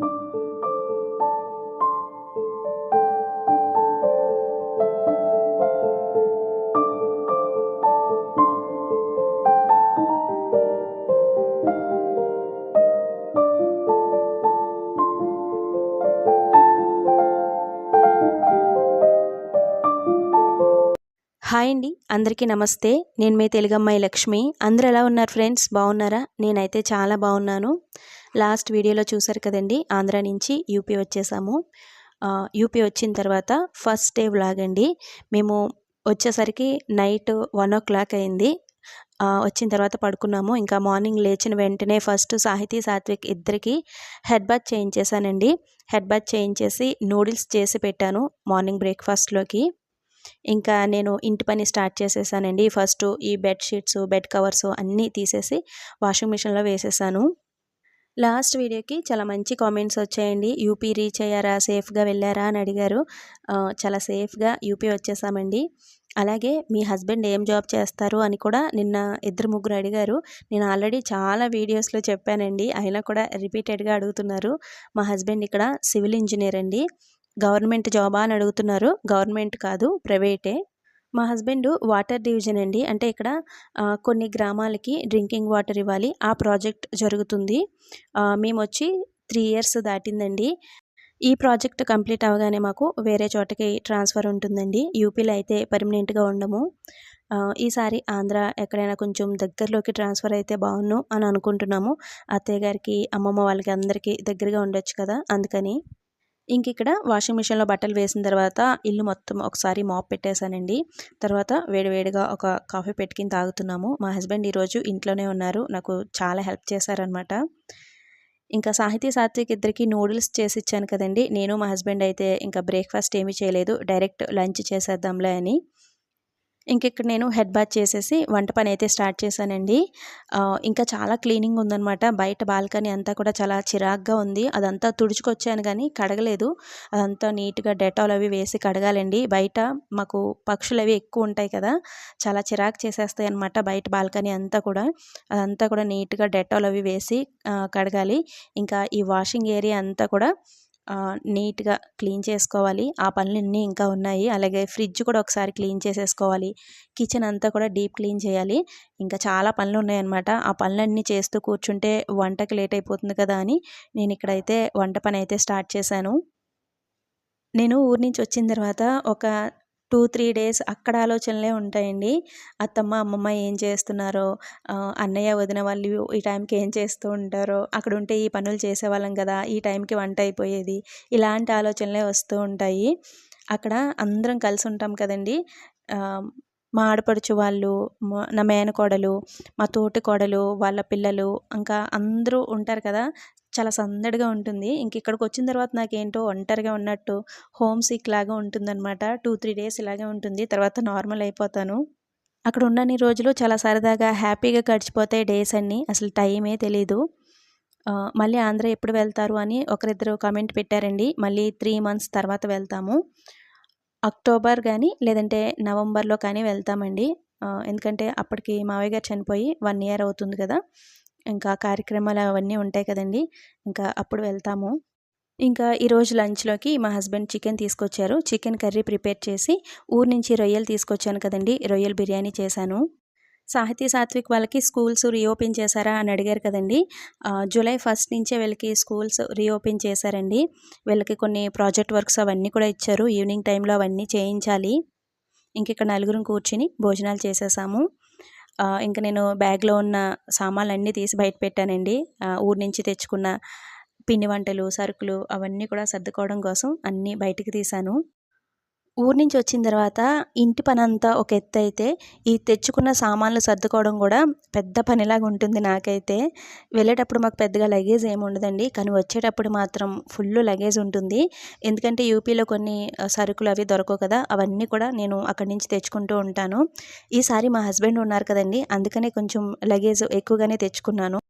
Hi అండి అందరికీ నమస్తే. నేను మీ తెలుగమ్మాయి లక్ష్మి. అందరు ఎలా ఉన్నారు ఫ్రెండ్స్? బాగున్నారా? నేనైతే చాలా బాగున్నాను. లాస్ట్ వీడియోలో చూసారు కదండి ఆంధ్ర నుంచి యూపీ వచ్చేసాము. యూపీ వచ్చిన తర్వాత ఫస్ట్ డే వ్లాగ్ అండి. మేము వచ్చేసరికి నైట్ వన్ ఓ క్లాక్ అయింది. వచ్చిన తర్వాత పడుకున్నాము. ఇంకా మార్నింగ్ లేచిన వెంటనే ఫస్ట్ సాహితీ సాత్విక్ ఇద్దరికి హెడ్ బాత్ చేయించేసానండి హెడ్ బాత్ చేయించేసి నూడిల్స్ చేసి పెట్టాను మార్నింగ్ బ్రేక్ఫాస్ట్లోకి. ఇంకా నేను ఇంటి పని స్టార్ట్ చేసేసానండి. ఫస్ట్ ఈ బెడ్షీట్స్ బెడ్ కవర్స్ అన్నీ తీసేసి వాషింగ్ మిషన్లో వేసేసాను. లాస్ట్ వీడియోకి చాలా మంచి కామెంట్స్ వచ్చాయండి. యూపీ రీచ్ అయ్యారా? సేఫ్గా వెళ్ళారా? అని అడిగారు. చాలా సేఫ్గా యూపీ వచ్చేసామండి. అలాగే మీ హస్బెండ్ ఏం జాబ్ చేస్తారు అని కూడా నిన్న ఇద్దరు ముగ్గురు అడిగారు. నేను ఆల్రెడీ చాలా వీడియోస్లో చెప్పానండి. అయినా కూడా రిపీటెడ్గా అడుగుతున్నారు. మా హస్బెండ్ ఇక్కడ సివిల్ ఇంజనీర్ అండి. గవర్నమెంట్ జాబా అని అడుగుతున్నారు. గవర్నమెంట్ కాదు ప్రైవేటే. మా హస్బెండ్ వాటర్ డివిజన్ అండి. అంటే ఇక్కడ కొన్ని గ్రామాలకి డ్రింకింగ్ వాటర్ ఇవ్వాలి. ఆ ప్రాజెక్ట్ జరుగుతుంది. మేము వచ్చి త్రీ ఇయర్స్ దాటిందండి. ఈ ప్రాజెక్ట్ కంప్లీట్ అవగానే మాకు వేరే చోటకి ట్రాన్స్ఫర్ ఉంటుందండి. యూపీలో అయితే పర్మనెంట్గా ఉండము. ఈసారి ఆంధ్ర ఎక్కడైనా కొంచెం దగ్గరలోకి ట్రాన్స్ఫర్ అయితే బాగున్ను అని అనుకుంటున్నాము. అత్తయ్య గారికి అమ్మమ్మ వాళ్ళకి అందరికీ దగ్గరగా ఉండొచ్చు కదా అందుకని. ఇంక ఇక్కడ వాషింగ్ మిషన్లో బట్టలు వేసిన తర్వాత ఇల్లు మొత్తం ఒకసారి మాప్ పెట్టేశానండి. తర్వాత వేడివేడిగా ఒక కాఫీ పెట్టుకుని తాగుతున్నాము. మా హస్బెండ్ ఈరోజు ఇంట్లోనే ఉన్నారు. నాకు చాలా హెల్ప్ చేశారనమాట ఇంకా సాహితీ సాత్విక్ ఇద్దరికి నూడిల్స్ చేసి ఇచ్చాను కదండి. నేను మా హస్బెండ్ అయితే ఇంకా బ్రేక్ఫాస్ట్ ఏమీ చేయలేదు. డైరెక్ట్ లంచ్ చేసేద్దాంలే అని. ఇంక ఇక్కడ నేను హెడ్ బాత్ చేసేసి వంట పని అయితే స్టార్ట్ చేశానండి. ఇంకా చాలా క్లీనింగ్ ఉందనమాట బయట బాల్కనీ అంతా కూడా చాలా చిరాగ్గా ఉంది. అదంతా తుడుచుకొచ్చాను కానీ కడగలేదు. అదంతా నీట్గా డెటాల్ అవి వేసి కడగాలండి. బయట మాకు పక్షులు అవి ఎక్కువ ఉంటాయి కదా చాలా చిరాకు చేసేస్తాయి అనమాట బయట బాల్కనీ అంతా కూడా. అదంతా కూడా నీట్గా డెటాల్ అవి వేసి కడగాలి. ఇంకా ఈ వాషింగ్ ఏరియా అంతా కూడా నీట్గా క్లీన్ చేసుకోవాలి. ఆ పనులన్నీ ఇంకా ఉన్నాయి. అలాగే ఫ్రిడ్జ్ కూడా ఒకసారి క్లీన్ చేసేసుకోవాలి. కిచెన్ అంతా కూడా డీప్ క్లీన్ చేయాలి. ఇంకా చాలా పనులు ఉన్నాయన్నమాట. ఆ పనులన్నీ చేస్తూ కూర్చుంటే వంటకి లేట్ అయిపోతుంది కదా అని నేను ఇక్కడైతే వంట పని అయితే స్టార్ట్ చేశాను. నేను ఊరి నుంచి వచ్చిన తర్వాత ఒక టూ త్రీ డేస్ అక్కడ ఆలోచనలే ఉంటాయండి. అత్తమ్మ అమ్మమ్మ ఏం చేస్తున్నారో అన్నయ్య వదిన వాళ్ళు ఈ టైంకి ఏం చేస్తూ ఉంటారో అక్కడ ఉంటే ఈ పనులు చేసేవాళ్ళం కదా ఈ టైంకి వంట అయిపోయేది ఇలాంటి ఆలోచనలే వస్తూ ఉంటాయి. అక్కడ అందరం కలిసి ఉంటాం కదండి. మా ఆడపడుచు వాళ్ళు నా మేనకోడలు మా తోటి కోడలు వాళ్ళ పిల్లలు ఇంకా అందరూ ఉంటారు కదా చాలా సందడిగా ఉంటుంది. ఇంక ఇక్కడికి వచ్చిన తర్వాత నాకేంటో ఒంటరిగా ఉన్నట్టు హోమ్ సిక్ లాగా ఉంటుందన్నమాట. టూ త్రీ డేస్ ఇలాగే ఉంటుంది. తర్వాత నార్మల్ అయిపోతాను. అక్కడ ఉన్నన్ని రోజులు చాలా సరదాగా హ్యాపీగా గడిచిపోతాయి డేస్ అన్నీ. అసలు టైమే తెలీదు. మళ్ళీ ఆంధ్ర ఎప్పుడు వెళ్తారు అని ఒకరిద్దరు కామెంట్ పెట్టారండి. మళ్ళీ త్రీ మంత్స్ తర్వాత వెళ్తాము. అక్టోబర్ కానీ లేదంటే నవంబర్లో కానీ వెళ్తామండి. ఎందుకంటే అప్పటికి మావయ్య గారు చనిపోయి వన్ ఇయర్ అవుతుంది కదా. ఇంకా కార్యక్రమాలు అవన్నీ ఉంటాయి కదండి. ఇంకా అప్పుడు వెళ్తాము. ఇంకా ఈరోజు లంచ్లోకి మా హస్బెండ్ చికెన్ తీసుకొచ్చారు. చికెన్ కర్రీ ప్రిపేర్ చేసి ఊరు నుంచి రొయ్యలు తీసుకొచ్చాను కదండి. రొయ్యల బిర్యానీ చేశాను. సాహితీ సాత్విక్ వాళ్ళకి స్కూల్స్ రీఓపెన్ చేశారా అని అడిగారు కదండి. జూలై ఫస్ట్ నుంచే వీళ్ళకి స్కూల్స్ రీఓపెన్ చేశారండి. వీళ్ళకి కొన్ని ప్రాజెక్ట్ వర్క్స్ అవన్నీ కూడా ఇచ్చారు. ఈవినింగ్ టైంలో అవన్నీ చేయించాలి. ఇంక ఇక్కడ నలుగురం కూర్చుని భోజనాలు చేసేసాము. ఇంకా నేను బ్యాగ్లో ఉన్న సామాన్లు అన్నీ తీసి బయట పెట్టానండి. ఊరి నుంచి తెచ్చుకున్న పిండి వంటలు సరుకులు అవన్నీ కూడా సర్దుకోవడం కోసం అన్నీ బయటికి తీశాను. ఊరి నుంచి వచ్చిన తర్వాత ఇంటి పని అంతా ఒక ఎత్తు అయితే ఈ తెచ్చుకున్న సామాన్లు సర్దుకోవడం కూడా పెద్ద పనిలాగా ఉంటుంది నాకైతే. వెళ్ళేటప్పుడు మాకు పెద్దగా లగేజ్ ఏమి ఉండదండి. కానీ వచ్చేటప్పుడు మాత్రం ఫుల్ లగేజ్ ఉంటుంది. ఎందుకంటే యూపీలో కొన్ని సరుకులు అవి దొరకవు కదా అవన్నీ కూడా నేను అక్కడి నుంచి తెచ్చుకుంటూ ఉంటాను. ఈసారి మా హస్బెండ్ ఉన్నారు కదండి అందుకనే కొంచెం లగేజ్ ఎక్కువగానే తెచ్చుకున్నాను.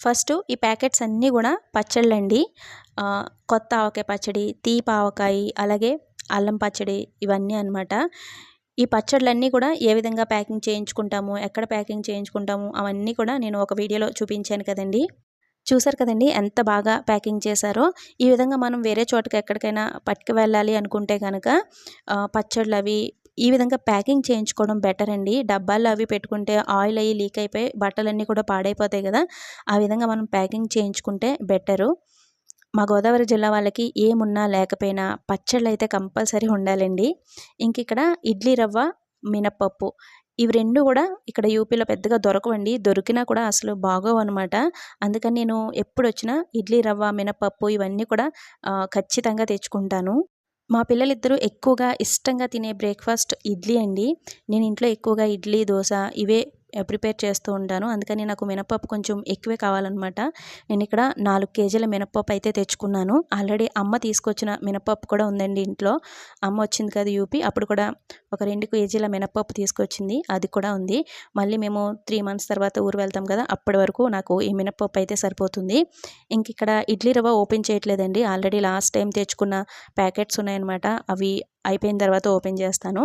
ఫస్ట్ ఈ ప్యాకెట్స్ అన్నీ కూడా పచ్చళ్ళండి. కొత్త ఆవకాయ పచ్చడి తీపి ఆవకాయ అలాగే అల్లం పచ్చడి ఇవన్నీ అనమాట ఈ పచ్చళ్ళన్నీ కూడా ఏ విధంగా ప్యాకింగ్ చేయించుకుంటాము ఎక్కడ ప్యాకింగ్ చేయించుకుంటాము అవన్నీ కూడా నేను ఒక వీడియోలో చూపించాను కదండి. చూసారు కదండి ఎంత బాగా ప్యాకింగ్ చేశారో. ఈ విధంగా మనం వేరే చోటకి ఎక్కడికైనా పట్టుకు వెళ్ళాలి అనుకుంటే కనుక పచ్చళ్ళు అవి ఈ విధంగా ప్యాకింగ్ చేయించుకోవడం బెటర్ అండి. డబ్బాల్లో అవి పెట్టుకుంటే ఆయిల్ అయ్యి లీక్ అయిపోయి బట్టలన్నీ కూడా పాడైపోతాయి కదా. ఆ విధంగా మనం ప్యాకింగ్ చేయించుకుంటే బెటరు. మా గోదావరి జిల్లా వాళ్ళకి ఏమున్నా లేకపోయినా పచ్చళ్ళు అయితే కంపల్సరీ ఉండాలండి. ఇంక ఇక్కడ ఇడ్లీ రవ్వ మినప్పప్పు ఇవి రెండు కూడా ఇక్కడ యూపీలో పెద్దగా దొరకవండి. దొరికినా కూడా అసలు బాగోవు అనమాట అందుకని నేను ఎప్పుడు వచ్చినా ఇడ్లీ రవ్వ మినపప్పు ఇవన్నీ కూడా ఖచ్చితంగా తెచ్చుకుంటాను. మా పిల్లలిద్దరూ ఎక్కువగా ఇష్టంగా తినే బ్రేక్ఫాస్ట్ ఇడ్లీ అండి. నేను ఇంట్లో ఎక్కువగా ఇడ్లీ దోశ ఇవే ప్రిపేర్ చేస్తూ ఉంటాను. అందుకని నాకు మినపప్పు కొంచెం ఎక్కువే కావాలన్నమాట. నేను ఇక్కడ నాలుగు కేజీల మినపప్పు అయితే తెచ్చుకున్నాను. ఆల్రెడీ అమ్మ తీసుకొచ్చిన మినపప్పు కూడా ఉందండి ఇంట్లో. అమ్మ వచ్చింది కదా యూపీ అప్పుడు కూడా ఒక రెండు కేజీల మినపప్పు తీసుకొచ్చింది. అది కూడా ఉంది. మళ్ళీ మేము త్రీ మంత్స్ తర్వాత ఊరు వెళ్తాం కదా అప్పటి వరకు నాకు ఈ మినపప్పు అయితే సరిపోతుంది. ఇంక ఇక్కడ ఇడ్లీ రవ్వ ఓపెన్ చేయట్లేదండి. ఆల్రెడీ లాస్ట్ టైం తెచ్చుకున్న ప్యాకెట్స్ ఉన్నాయన్నమాట. అవి అయిపోయిన తర్వాత ఓపెన్ చేస్తాను.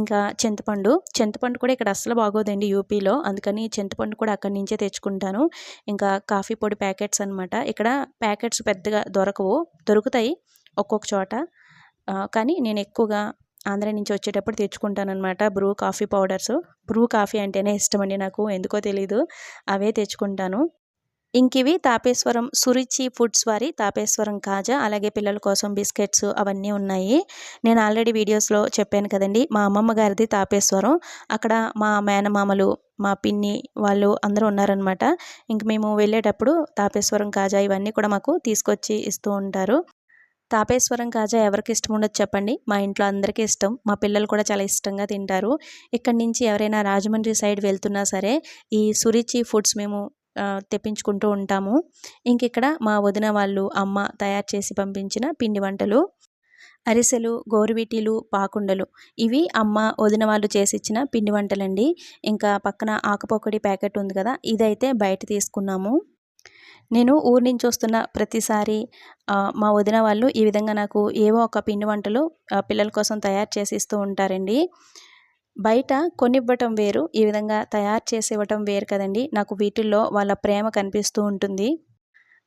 ఇంకా చింతపండు చింతపండు కూడా ఇక్కడ అస్సలు బాగోదండి యూపీలో. అందుకని చింతపండు కూడా అక్కడి నుంచే తెచ్చుకుంటాను. ఇంకా కాఫీ పొడి ప్యాకెట్స్ అనమాట ఇక్కడ ప్యాకెట్స్ పెద్దగా దొరకవు. దొరుకుతాయి ఒక్కొక్క చోట. కానీ నేను ఎక్కువగా ఆంధ్ర నుంచి వచ్చేటప్పుడు తెచ్చుకుంటానమాట Bru coffee powders. Bru coffee అంటేనే ఇష్టమండి నాకు. ఎందుకో తెలీదు. అవే తెచ్చుకుంటాను. ఇంకివి తాపేశ్వరం సురుచి ఫుడ్స్ వారి తాపేశ్వరం కాజా అలాగే పిల్లల కోసం బిస్కెట్స్ అవన్నీ ఉన్నాయి. నేను ఆల్రెడీ వీడియోస్లో చెప్పాను కదండి మా అమ్మమ్మ గారిది తాపేశ్వరం. అక్కడ మా మేనమామలు మా పిన్ని వాళ్ళు అందరూ ఉన్నారనమాట ఇంక మేము వెళ్ళేటప్పుడు తాపేశ్వరం కాజా ఇవన్నీ కూడా మాకు తీసుకొచ్చి ఇస్తూ ఉంటారు. తాపేశ్వరం కాజా ఎవరికి ఇష్టం ఉండదు చెప్పండి? మా ఇంట్లో అందరికీ ఇష్టం. మా పిల్లలు కూడా చాలా ఇష్టంగా తింటారు. ఇక్కడి నుంచి ఎవరైనా రాజమండ్రి సైడ్ వెళ్తున్నా సరే ఈ సురిచి ఫుడ్స్ మేము తెప్పించుకుంటూ ఉంటాము. ఇంక ఇక్కడ మా వదిన వాళ్ళు అమ్మ తయారు చేసి పంపించిన పిండి వంటలు అరిసెలు గోరువీటీలు పాకుండలు. ఇవి అమ్మ వదిన వాళ్ళు చేసిచ్చిన పిండి వంటలండి. ఇంకా పక్కన ఆకుపొక్కడి ప్యాకెట్ ఉంది కదా ఇదైతే బయట తీసుకున్నాము. నేను ఊరి నుంచి వస్తున్న ప్రతిసారి మా వదిన వాళ్ళు ఈ విధంగా నాకు ఏవో ఒక పిండి వంటలు పిల్లల కోసం తయారు చేసి ఇస్తూ ఉంటారండి. బయట కొనివ్వటం వేరు ఈ విధంగా తయారు చేసి ఇవ్వటం వేరు కదండి. నాకు వీటిల్లో వాళ్ళ ప్రేమ కనిపిస్తూ ఉంటుంది.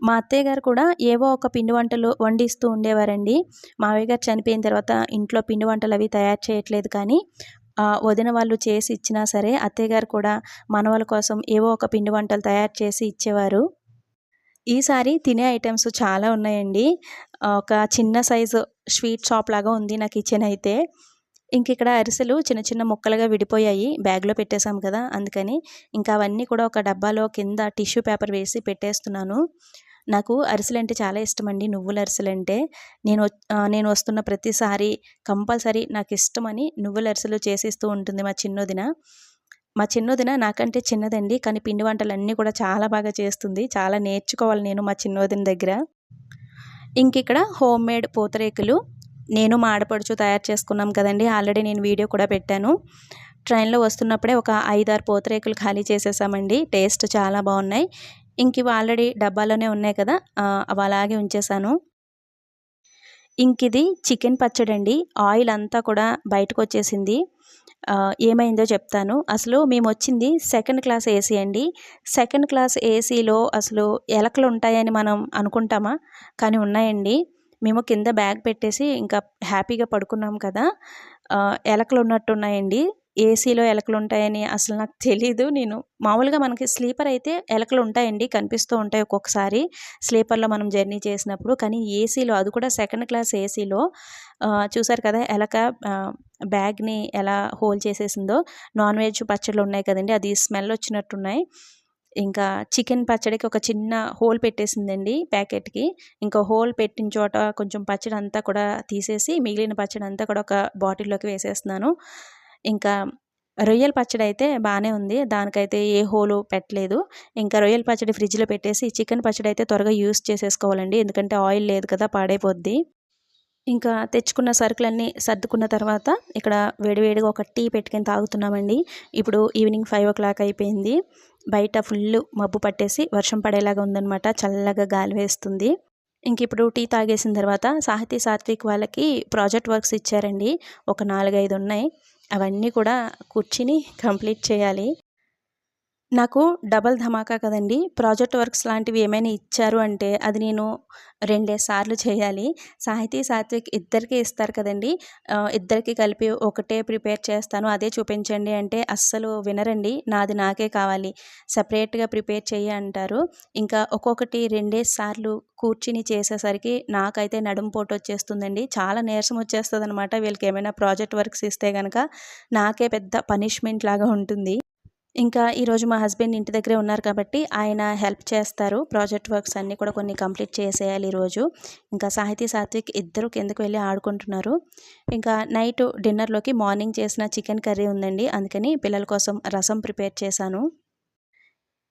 మా అత్తయ్య గారు కూడా ఏవో ఒక పిండి వంటలు వండిస్తూ ఉండేవారండి. మావయ్య గారు చనిపోయిన తర్వాత ఇంట్లో పిండి వంటలు అవి తయారు చేయట్లేదు కానీ వదిన వాళ్ళు చేసి ఇచ్చినా సరే అత్తయ్య గారు కూడా మనవల కోసం ఏవో ఒక పిండి వంటలు తయారు చేసి ఇచ్చేవారు. ఈసారి తినే ఐటమ్స్ చాలా ఉన్నాయండి. ఒక చిన్న సైజు స్వీట్ షాప్ లాగా ఉంది నా కిచెన్ అయితే. ఇంక ఇక్కడ అరిసెలు చిన్న చిన్న ముక్కలుగా విడిపోయాయి. బ్యాగ్లో పెట్టేశాం కదా! అందుకని ఇంకా అవన్నీ కూడా ఒక డబ్బాలో కింద టిష్యూ పేపర్ వేసి పెట్టేస్తున్నాను. నాకు అరిసెలు అంటే చాలా ఇష్టం అండి నువ్వుల అరిసెలు అంటే నేను నేను వస్తున్న ప్రతిసారి కంపల్సరీ నాకు ఇష్టమని నువ్వుల అరిసెలు చేసిస్తూ ఉంటుంది మా చిన్నోదిన. మా చిన్నోదిన నాకంటే చిన్నదండి. కానీ పిండి వంటలన్నీ కూడా చాలా బాగా చేస్తుంది. చాలా నేర్చుకోవాలి నేను మా చిన్నోదిన దగ్గర. ఇంక ఇక్కడ హోమ్ మేడ్ పూతరేకులు నేను మా ఆడపడుచు తయారు చేసుకున్నాం కదండి. ఆల్రెడీ నేను వీడియో కూడా పెట్టాను. ట్రైన్లో వస్తున్నప్పుడే ఒక ఐదారు పూతరేకులు ఖాళీ చేసేసామండి. టేస్ట్ చాలా బాగున్నాయి. ఇంక ఇవి ఆల్రెడీ డబ్బాలోనే ఉన్నాయి కదా. అవి అలాగే ఉంచేసాను. ఇంక ఇది చికెన్ పచ్చడి అండి ఆయిల్ అంతా కూడా బయటకు వచ్చేసింది ఏమైందో చెప్తాను. అసలు మేము వచ్చింది సెకండ్ క్లాస్ ఏసీ అండి. సెకండ్ క్లాస్ ఏసీలో అసలు ఎలకలు ఉంటాయని మనం అనుకుంటామా? కానీ ఉన్నాయండి. మేము కింద బ్యాగ్ పెట్టేసి ఇంకా హ్యాపీగా పడుకున్నాం కదా. ఎలకలు ఉన్నట్టున్నాయండి. ఏసీలో ఎలకలు ఉంటాయని అసలు నాకు తెలీదు. నేను మామూలుగా మనకి స్లీపర్ అయితే ఎలకలు ఉంటాయండి కనిపిస్తూ ఉంటాయి ఒక్కొక్కసారి స్లీపర్లో మనం జర్నీ చేసినప్పుడు. కానీ ఏసీలో అది కూడా సెకండ్ క్లాస్ ఏసీలో చూసారు కదా ఎలక బ్యాగ్ని ఎలా హోల్డ్ చేసేసిందో. నాన్ వెజ్ పచ్చళ్ళు ఉన్నాయి కదండి అది స్మెల్ వచ్చినట్టున్నాయి. ఇంకా చికెన్ పచ్చడికి ఒక చిన్న హోల్ పెట్టేసిందండి ప్యాకెట్కి. ఇంకా హోల్ పెట్టిన చోట కొంచెం పచ్చడి అంతా కూడా తీసేసి మిగిలిన పచ్చడి అంతా కూడా ఒక బాటిల్లోకి వేసేస్తున్నాను. ఇంకా రొయ్యల పచ్చడి అయితే బాగానే ఉంది. దానికైతే ఏ హోలు పెట్టలేదు. ఇంకా రొయ్యల పచ్చడి ఫ్రిడ్జ్లో పెట్టేసి చికెన్ పచ్చడి అయితే త్వరగా యూస్ చేసేసుకోవాలండి. ఎందుకంటే ఆయిల్ లేదు కదా పాడైపోద్ది. ఇంకా తెచ్చుకున్న సరుకులన్నీ సర్దుకున్న తర్వాత ఇక్కడ వేడివేడిగా ఒక టీ పెట్టుకొని తాగుతున్నామండి. ఇప్పుడు ఈవినింగ్ ఫైవ్ ఓ క్లాక్ అయిపోయింది. బయట ఫుల్ మబ్బు పట్టేసి వర్షం పడేలాగా ఉందనమాట చల్లగా గాలి వేస్తుంది. ఇంక ఇప్పుడు టీ తాగేసిన తర్వాత సాహితీ సాత్విక్ వాళ్ళకి ప్రాజెక్ట్ వర్క్స్ ఇచ్చారండి. ఒక నాలుగైదు ఉన్నాయి. అవన్నీ కూడా కూర్చుని కంప్లీట్ చేయాలి. నాకు డబల్ ధమాకా కదండి ప్రాజెక్ట్ వర్క్స్ లాంటివి ఏమైనా ఇచ్చారు అంటే అది నేను రెండే సార్లు చేయాలి. సాహితీ, సాత్విక్ ఇద్దరికి ఇస్తారు కదండీ! ఇద్దరికి కలిపి ఒకటే ప్రిపేర్ చేస్తాను. అదే చూపించండి అంటే అస్సలు వినరండి. నాది నాకే కావాలి. సపరేట్గా ప్రిపేర్ చేయ అంటారు. ఇంకా ఒక్కొక్కటి రెండే సార్లు కూర్చుని చేసేసరికి నాకైతే నడుము పోటొచ్చేస్తుందండి. చాలా నీరసం వచ్చేస్తుంది అన్నమాట వీళ్ళకి ఏమైనా ప్రాజెక్ట్ వర్క్స్ ఇస్తే కనుక నాకే పెద్ద పనిష్మెంట్ లాగా ఉంటుంది. ఇంకా ఈరోజు మా హస్బెండ్ ఇంటి దగ్గరే ఉన్నారు కాబట్టి ఆయన హెల్ప్ చేస్తారు. ప్రాజెక్ట్ వర్క్స్ అన్నీ కూడా కొన్ని కంప్లీట్ చేసేయాలి ఈరోజు ఇంకా సాహితీ సాత్విక్ ఇద్దరు కిందకు వెళ్ళి ఆడుకుంటున్నారు. ఇంకా నైట్ డిన్నర్లోకి మార్నింగ్ చేసిన చికెన్ కర్రీ ఉందండి. అందుకని పిల్లల కోసం రసం ప్రిపేర్ చేశాను.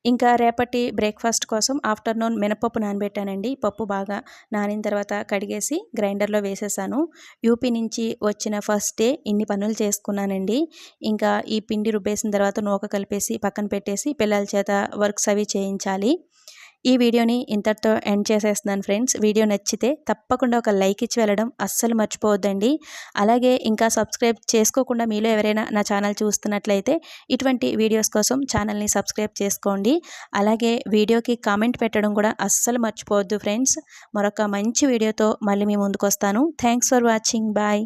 ఇంకా రేపటి బ్రేక్ఫాస్ట్ కోసం ఆఫ్టర్నూన్ మినపప్పు నానబెట్టానండి. పప్పు బాగా నానిన తర్వాత కడిగేసి గ్రైండర్లో వేసేసాను. యూపీ నుంచి వచ్చిన ఫస్ట్ డే ఇన్ని పనులు చేసుకున్నానండి. ఇంకా ఈ పిండి రుబ్బేసిన తర్వాత నూక కలిపేసి పక్కన పెట్టేసి పిల్లల చేత వర్క్స్ అవి చేయించాలి. ఈ వీడియోని ఇంతటితో ఎండ్ చేసేస్తున్నాను ఫ్రెండ్స్. వీడియో నచ్చితే తప్పకుండా ఒక లైక్ ఇచ్చి వెళ్ళడం అస్సలు మర్చిపోవద్దండి. అలాగే ఇంకా సబ్స్క్రైబ్ చేసుకోకుండా మీలో ఎవరైనా నా ఛానల్ చూస్తున్నట్లయితే ఇటువంటి వీడియోస్ కోసం ఛానల్ని సబ్స్క్రైబ్ చేసుకోండి. అలాగే వీడియోకి కామెంట్ పెట్టడం కూడా అస్సలు మర్చిపోవద్దు ఫ్రెండ్స్. మరొక మంచి వీడియోతో మళ్ళీ మీ ముందుకు వస్తాను. Thanks for watching. బాయ్.